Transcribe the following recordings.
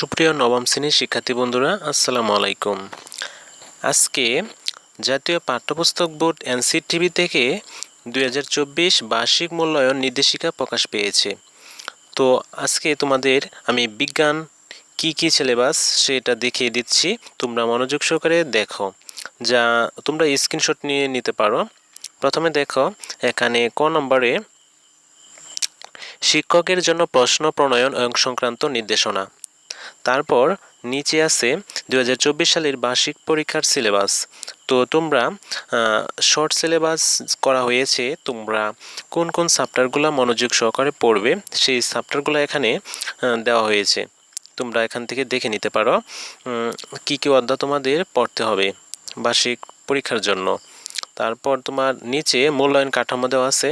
সুপ্রিয় নবম শ্রেণির শিক্ষার্থী বন্ধুরা, আসসালামু আলাইকুম। আজকে জাতীয় পাঠ্যপুস্তক বোর্ড এনসিটিভি থেকে দুই হাজার চব্বিশ বার্ষিক মূল্যায়ন নির্দেশিকা প্রকাশ পেয়েছে। তো আজকে তোমাদের আমি বিজ্ঞান, কি কি সিলেবাস সেটা দেখিয়ে দিচ্ছি, তোমরা মনোযোগ সহকারে দেখো, যা তোমরা স্ক্রিনশট নিয়ে নিতে পারো। প্রথমে দেখো, এখানে ক নম্বরে, শিক্ষকের জন্য প্রশ্ন প্রণয়ন সংক্রান্ত নির্দেশনা। তারপর নিচে আছে দু হাজার চব্বিশ সালের বার্ষিক পরীক্ষার সিলেবাস। তো তোমরা শর্ট সিলেবাস করা হয়েছে, তোমরা কোন কোন চ্যাপ্টারগুলো মনোযোগ সহকারে পড়বে, সেই চ্যাপ্টারগুলো এখানে দেওয়া হয়েছে। তোমরা এখান থেকে দেখে নিতে পারো কি কি অধ্যায় তোমাদের পড়তে হবে বার্ষিক পরীক্ষার জন্য। তারপর তোমার নিচে মূল্যায়ন কাঠামো দেওয়া আছে।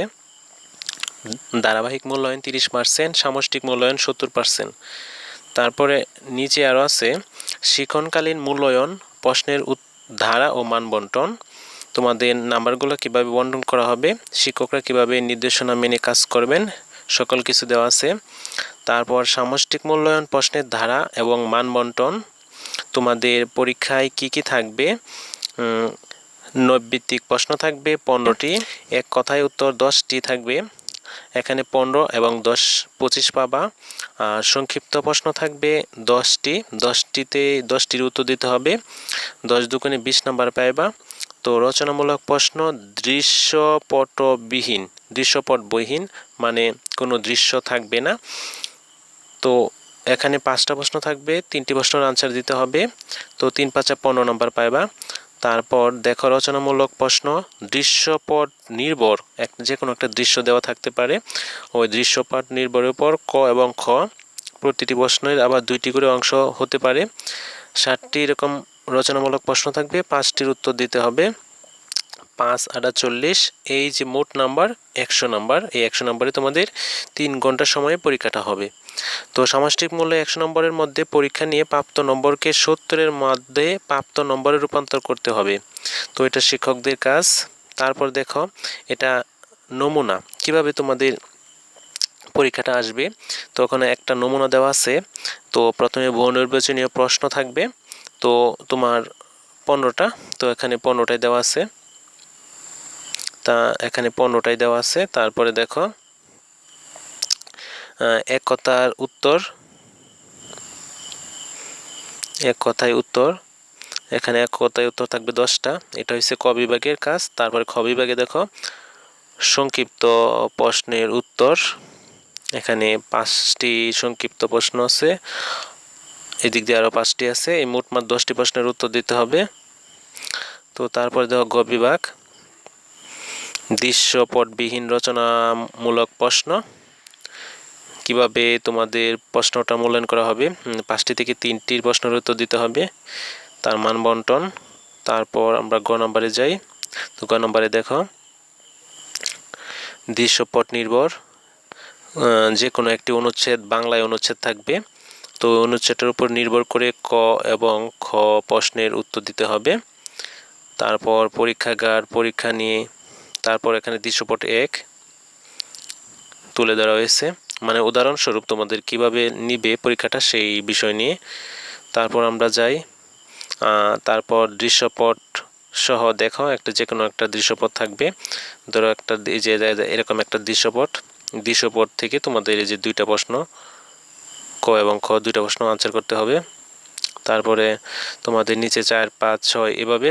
ধারাবাহিক মূল্যায়ন তিরিশ পার্সেন্ট, সামষ্টিক মূল্যায়ন সত্তর পার্সেন্ট। তারপরে নিচে আরও আছে শিক্ষণকালীন মূল্যায়ন, প্রশ্নের ধারা ও মান বন্টন তোমাদের নাম্বারগুলো কীভাবে বন্টন করা হবে, শিক্ষকরা কীভাবে নির্দেশনা মেনে কাজ করবেন, সকল কিছু দেওয়া আছে। তারপর সামষ্টিক মূল্যায়ন, প্রশ্নের ধারা এবং মান বন্টন তোমাদের পরীক্ষায় কি কি থাকবে? নৈবিত্তিক প্রশ্ন থাকবে পনেরোটি, এক কথায় উত্তর দশটি থাকবে। এখানে পনেরো এবং দশ, পঁচিশ পাবা। সংক্ষিপ্ত প্রশ্ন থাকবে দশটি। দশটিতে, দশটির উত্তর দিতে হবে। দশ দুগুণে বিশ নাম্বার পাইবা। তো রচনামূলক প্রশ্ন, দৃশ্যপটবিহীন। দৃশ্যপটবিহীন মানে কোনো দৃশ্য থাকবে না। তো এখানে পাঁচটা প্রশ্ন থাকবে। তিনটি প্রশ্নের আনসার দিতে হবে। তো তিন পাঁচা পনেরো নম্বর পাইবা। তারপর দেখো, রচনামূলক প্রশ্ন, দৃশ্যপট নির্ভর, এক যে কোনো একটা দৃশ্য দেওয়া থাকতে পারে। ওই দৃশ্যপট নির্ভরের উপর ক এবং খ, প্রতিটি প্রশ্নের আবার দুইটি করে অংশ হতে পারে। ষাটটি এরকম রচনামূলক প্রশ্ন থাকবে, পাঁচটির উত্তর দিতে হবে। পাঁচ, আটা চল্লিশ, এই যে মোট নাম্বার, একশো নাম্বার, এই একশো নাম্বারে তোমাদের তিন ঘণ্টা সময়ে পরীক্ষাটা হবে। তো সামষ্টিক মূল্য একশো নম্বরের মধ্যে পরীক্ষা নিয়ে প্রাপ্ত নম্বরকে সত্তরের মধ্যে প্রাপ্ত নম্বরে রূপান্তর করতে হবে। তো এটা শিক্ষকদের কাজ। তারপর দেখো, এটা নমুনা। কীভাবে তোমাদের পরীক্ষাটা আসবে? তো ওখানে একটা নমুনা দেওয়া আছে। তো প্রথমে বহু নির্বাচনীয় প্রশ্ন থাকবে। তো তোমার পনেরোটা। তো এখানে পনেরোটাই দেওয়া আছে। তা এখানে পনেরোটাই দেওয়া আছে। তারপরে দেখো এক কথার উত্তর। এক কথায় উত্তর। এখানে এক কথায় উত্তর থাকবে দশটা। এটা হচ্ছে ক বিভাগের কাজ। তারপরে খ বিভাগে দেখো সংক্ষিপ্ত প্রশ্নের উত্তর। এখানে পাঁচটি সংক্ষিপ্ত প্রশ্ন আছে। এদিক দিয়ে আরও পাঁচটি আছে। এই মোটমাট দশটি প্রশ্নের উত্তর দিতে হবে। তো তারপরে দেখো গ বিভাগ। দৃশ্যপটবিহীন রচনামূলক প্রশ্ন। কীভাবে তোমাদের প্রশ্নটা মূল্যায়ন করা হবে? পাঁচটি থেকে তিনটির প্রশ্নের উত্তর দিতে হবে। তার মান বন্টন। তারপর আমরা গ নম্বরে যাই। তো গ নম্বরে দেখো। দৃশ্যপট নির্ভর। যে কোনো একটি অনুচ্ছেদ বাংলায় অনুচ্ছেদ থাকবে। তো অনুচ্ছেদের উপর নির্ভর করে ক এবং খ প্রশ্নের উত্তর দিতে হবে। তারপর পরীক্ষাগার, পরীক্ষা নিয়ে, তারপর এখানে দৃশ্যপট এক। তুলে ধরা হয়েছে। মানে উদাহরণস্বরূপ তোমাদের কীভাবে নিবে পরীক্ষাটা সেই বিষয় নিয়ে। তারপর আমরা যাই তারপর দৃশ্যপট সহ দেখো, একটা যে কোনো একটা দৃশ্যপট থাকবে। ধরো একটা যে এরকম একটা দৃশ্যপট। দৃশ্যপট থেকে তোমাদের এই যে দুইটা প্রশ্ন, ক এবং খ, দুইটা প্রশ্ন আনসার করতে হবে। তারপরে তোমাদের নিচে চার, পাঁচ, ছয় এভাবে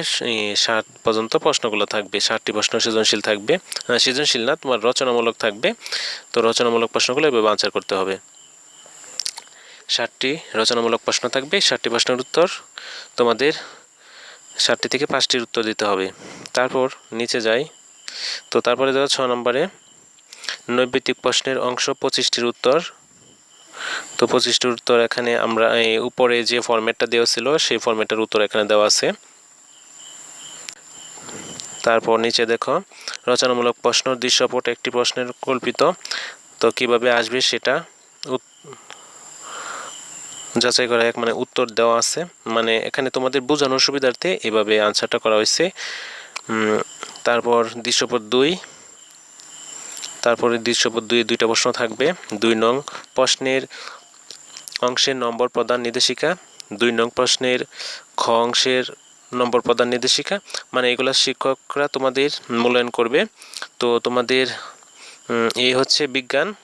ষাট পর্যন্ত প্রশ্নগুলো থাকবে। ষাটটি প্রশ্ন সৃজনশীল থাকবে। সৃজনশীল না, তোমার রচনামূলক থাকবে। তো রচনামূলক প্রশ্নগুলো এভাবে আনসার করতে হবে। ষাটটি রচনামূলক প্রশ্ন থাকবে, ষাটটি প্রশ্নের উত্তর তোমাদের ষাটটি থেকে পাঁচটির উত্তর দিতে হবে। তারপর নিচে যাই। তো তারপরে দেখো ছ নম্বরে। নৈবেদিক প্রশ্নের অংশ পঁচিশটির উত্তর তো পঁচিশটির উত্তর এখানে আমরা উপরে যে ফরম্যাটটা দেওয়া ছিল, সেই ফরম্যাটের উত্তর এখানে দেওয়া আছে। তারপর নিচে দেখো, রচনামূলক প্রশ্ন, দৃশ্যপট একটি প্রশ্নের কল্পিত। তো কীভাবে আসবে সেটা যাচাই করা এক মানে উত্তর দেওয়া আছে। মানে এখানে তোমাদের বোঝানোর সুবিধার্থে এভাবে আনসারটা করা হয়েছে। তারপর দৃশ্যপট দুই তারপরে দৃশ্যপদ দুই, দুইটা প্রশ্ন থাকবে। দুই নং প্রশ্নের অংশের নম্বর প্রদান নির্দেশিকা। দুই নং প্রশ্নের খ অংশের নম্বর প্রদান নির্দেশিকা। মানে এগুলো শিক্ষকরা তোমাদের মূল্যায়ন করবে। তো তোমাদের এই হচ্ছে বিজ্ঞান।